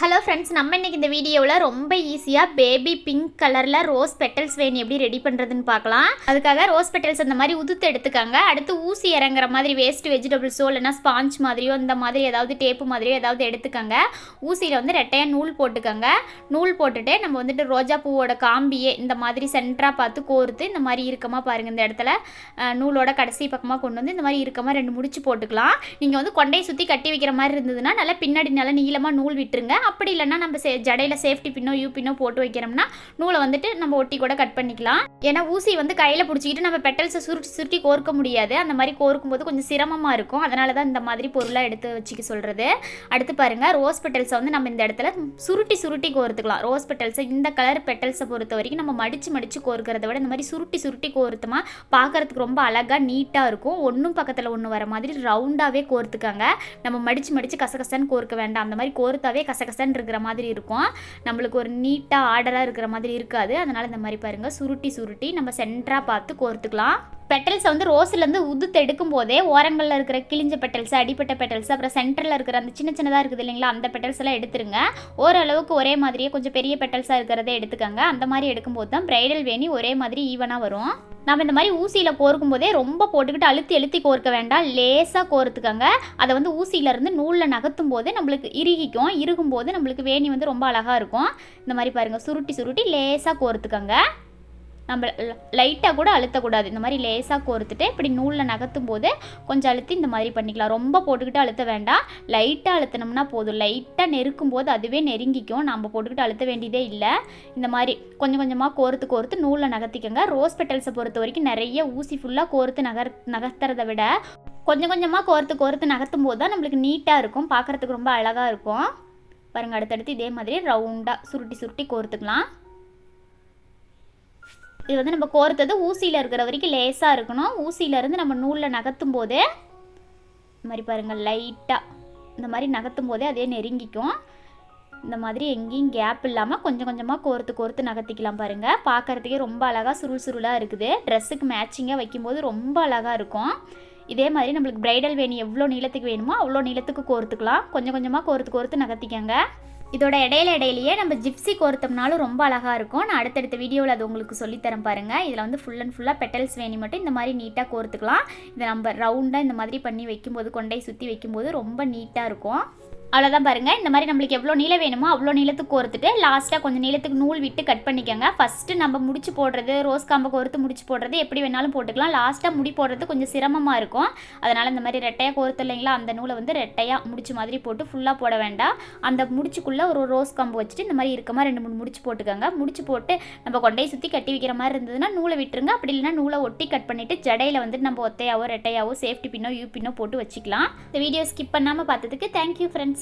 Hello friends நம்ம இன்னைக்கு இந்த வீடியோவில் ரொம்ப ஈஸியாக பேபி பிங்க் கலரில் ரோஸ் பெட்டல்ஸ் வேணும் எப்படி ரெடி பண்ணுறதுன்னு பார்க்கலாம். அதுக்காக ரோஸ் பெட்டல்ஸ் அந்த மாதிரி உதுத்து எடுத்துக்காங்க. அடுத்து ஊசி இறங்குற மாதிரி வேஸ்ட் வெஜிடபிள்ஸோ இல்லைனா ஸ்பாஞ்ச் மாதிரியோ இந்த மாதிரி ஏதாவது டேப்பு மாதிரியோ ஏதாவது எடுத்துக்கோங்க. ஊசியில் வந்து ரெட்டையாக நூல் போட்டுக்கோங்க. நூல் போட்டுட்டு நம்ம வந்துட்டு ரோஜா பூவோட காம்பியே இந்த மாதிரி சென்டராக பார்த்து கோர்த்து இந்த மாதிரி இருக்கமாக பாருங்கள் இந்த இடத்துல. நூலோட கடைசி பக்கமாக கொண்டு வந்து இந்த மாதிரி இருக்கமாக ரெண்டு முடிச்சு போட்டுக்கலாம். நீங்கள் வந்து கொண்டையை சுற்றி கட்டி வைக்கிற மாதிரி இருந்ததுன்னா நல்லா பின்னாடி நல்லா நீளமாக நூல் விட்டுருங்க. அப்படி இல்லைன்னா நம்ம சே ஜடையில் சேஃப்டி பின்னோ யூ பின்னோ போட்டு வைக்கிறோம்னா நூலை வந்துட்டு நம்ம ஒட்டி கூட கட் பண்ணிக்கலாம். ஏன்னா ஊசி வந்து கையில் பிடிச்சிக்கிட்டு நம்ம பெட்டல்ஸை சுருட்டி சுருட்டி கோர்க்க முடியாது. அந்த மாதிரி கோர்க்கும் போது கொஞ்சம் சிரமமாக இருக்கும். அதனால தான் இந்த மாதிரி பொருளாக எடுத்து வச்சுக்க சொல்கிறது அடுத்து பாருங்கள் ரோஸ் பெட்டல்ஸை வந்து நம்ம இந்த இடத்துல சுருட்டி சுருட்டி கோர்த்துக்கலாம். ரோஸ் பெட்டல்ஸை இந்த கலர் பெட்டல்ஸை பொறுத்த வரைக்கும் நம்ம மடித்து மடித்து கோர்க்கிறத விட இந்த மாதிரி சுருட்டி சுருட்டி கோர்த்துமா பார்க்கறதுக்கு ரொம்ப அழகாக நீட்டாக இருக்கும். ஒன்றும் பக்கத்தில் ஒன்று வர மாதிரி ரவுண்டாகவே கோர்த்துக்காங்க. நம்ம மடித்து மடித்து கசகசன்னு கோர்க்க வேண்டாம். அந்த மாதிரி கோர்த்தாவே கசகசன்னு இருக்கிற மாதிரி இருக்கும். நம்மளுக்கு ஒரு நீட்டாக ஆர்டராக இருக்கிற மாதிரி இருக்காது. அதனால் இந்த மாதிரி பாருங்கள் சுருட்டி சுருட்டி நம்ம சென்டராக பார்த்து கோர்த்துக்கலாம். பெட்டல்ஸை வந்து ரோஸ்லேருந்து உதுத்து எடுக்கும் போதே ஓரங்களில் இருக்கிற கிழிஞ்ச பெட்டல்ஸ் அடிப்பட்ட பெட்டல்ஸ் அப்புறம் சென்டரில் இருக்கிற அந்த சின்ன சின்னதாக இருக்குது இல்லைங்களா அந்த பெட்டல்ஸ் எல்லாம் எடுத்துருங்க. ஓரளவுக்கு ஒரே மாதிரியே கொஞ்சம் பெரிய பெட்டல்ஸாக இருக்கிறதே எடுத்துக்கோங்க. அந்த மாதிரி எடுக்கும்போது தான் பிரைடல் வேணி ஒரே மாதிரி ஈவனாக வரும். நம்ம இந்த மாதிரி ஊசியில் கோர்க்கும் போதே ரொம்ப போட்டுக்கிட்டு அழுத்தி அழுத்தி கோர்க்க வேண்டாம். லேசாக கோர்த்துக்கங்க. அதை வந்து ஊசியிலேருந்து நூலில் நகர்த்தும் போது நம்மளுக்கு இறுகிக்கும். இறுகும் போது நம்மளுக்கு வேணி வந்து ரொம்ப அழகாக இருக்கும். இந்த மாதிரி பாருங்கள் சுருட்டி சுருட்டி லேசாக கோர்த்துக்கங்க. நம்ம லைட்டாக கூட அழுத்தக்கூடாது. இந்த மாதிரி லேசாக கோர்த்துட்டு இப்படி நூலில் நகர்த்தும் போது கொஞ்சம் அழுத்தி இந்த மாதிரி பண்ணிக்கலாம். ரொம்ப போட்டுக்கிட்டு அழுத்த வேண்டாம். லைட்டாக அழுத்தினோம்னா போதும். லைட்டாக நெருக்கும் போது அதுவே நெருங்கிக்கும். நம்ம போட்டுக்கிட்டு அழுத்த வேண்டியதே இல்லை. இந்த மாதிரி கொஞ்சம் கொஞ்சமாக கோர்த்து கோர்த்து நூலில் நகர்த்திக்கோங்க. ரோஸ் பெட்டல்ஸை பொறுத்த வரைக்கும் நிறைய ஊசி ஃபுல்லாக கோர்த்து நகர் நகர்த்துறதை விட கொஞ்சம் கொஞ்சமாக கோர்த்து கோர்த்து நகர்த்தும் போது தான் நம்மளுக்கு நீட்டாக இருக்கும். பார்க்குறதுக்கு ரொம்ப அழகாக இருக்கும். பாருங்கள் அடுத்தடுத்து இதே மாதிரி ரவுண்டாக சுருட்டி சுருட்டி கோர்த்துக்கலாம். இது வந்து நம்ம கோர்த்தது ஊசியில் இருக்கிற வரைக்கும் லேசாக இருக்கணும். ஊசியிலேருந்து நம்ம நூலில் நகர்த்தும் போதே இந்த மாதிரி பாருங்கள் லைட்டாக இந்த மாதிரி நகர்த்தும் போதே அதே நெருங்கிக்கும். இந்த மாதிரி எங்கேயும் கேப் இல்லாமல் கொஞ்சம் கொஞ்சமாக கோர்த்து கோர்த்து நகர்த்திக்கலாம் பாருங்கள் பார்க்குறதுக்கே ரொம்ப அழகாக சுருள் சுருளாக இருக்குது. ட்ரெஸ்ஸுக்கு மேட்சிங்காக வைக்கும்போது ரொம்ப அழகாக இருக்கும். இதே மாதிரி நம்மளுக்கு ப்ரைடல் வேணி எவ்வளோ நீளத்துக்கு வேணுமோ அவ்வளோ நீளத்துக்கு கோர்த்துக்கலாம். கொஞ்சம் கொஞ்சமாக கோர்த்து கோர்த்து நகர்த்திக்கங்க. இதோட இடையில இடையிலேயே நம்ம ஜிப்ஸி கோர்த்தோம்னாலும் ரொம்ப அழகாக இருக்கும். நான் அடுத்தடுத்த வீடியோவில் அது உங்களுக்கு சொல்லித்தரேன் பாருங்கள் இதில் வந்து ஃபுல் அண்ட் ஃபுல்லாக பெட்டல்ஸ் வேணி மட்டும் இந்த மாதிரி நீட்டாக கோர்த்துக்கலாம். இதை நம்ம ரவுண்டாக இந்த மாதிரி பண்ணி வைக்கும்போது கொண்டை சுற்றி வைக்கும்போது ரொம்ப நீட்டாக இருக்கும். அவ்வளோதான் பாருங்கள் இந்த மாதிரி நம்மளுக்கு எவ்வளோ நீளம் வேணுமோ அவ்வளோ நீளத்துக்கு கோர்த்துட்டு லாஸ்ட்டாக கொஞ்சம் நீளத்துக்கு நூல் விட்டு கட் பண்ணிக்கோங்க. ஃபஸ்ட்டு நம்ம முடிச்சு போடுறது ரோஸ் காம்பை கோர்த்து முடிச்சு போடுறது எப்படி வேணாலும் போட்டுக்கலாம். லாஸ்ட்டாக முடி போடுறது கொஞ்சம் சிரமமாக இருக்கும். அதனால் இந்த மாதிரி ரெட்டையாக கோர்த்து இல்லைங்களா அந்த நூலை வந்து ரெட்டையாக முடிச்சு மாதிரி போட்டு ஃபுல்லாக போட வேண்டாம். அந்த முடிச்சுக்குள்ளே ஒரு ரோஸ் காம்பு வச்சுட்டு இந்த மாதிரி இருக்கமாக ரெண்டு மூணு முடிச்சு போட்டுக்கோங்க. முடிச்சு போட்டு நம்ம கொண்டையை சுற்றி கட்டி வைக்கிற மாதிரி இருந்ததுன்னா நூலை விட்டுருங்க. அப்படி இல்லைன்னா நூலை ஒட்டி கட் பண்ணிவிட்டு ஜடையில் வந்து நம்ம ஒத்தையாவோ ரெட்டையாவோ சேஃப்டி பின்னோ யூ பின்னோ போட்டு வச்சுக்கலாம். இந்த வீடியோ ஸ்கிப் பண்ணாமல் பார்த்ததுக்கு தேங்க்யூ ஃப்ரெண்ட்ஸ்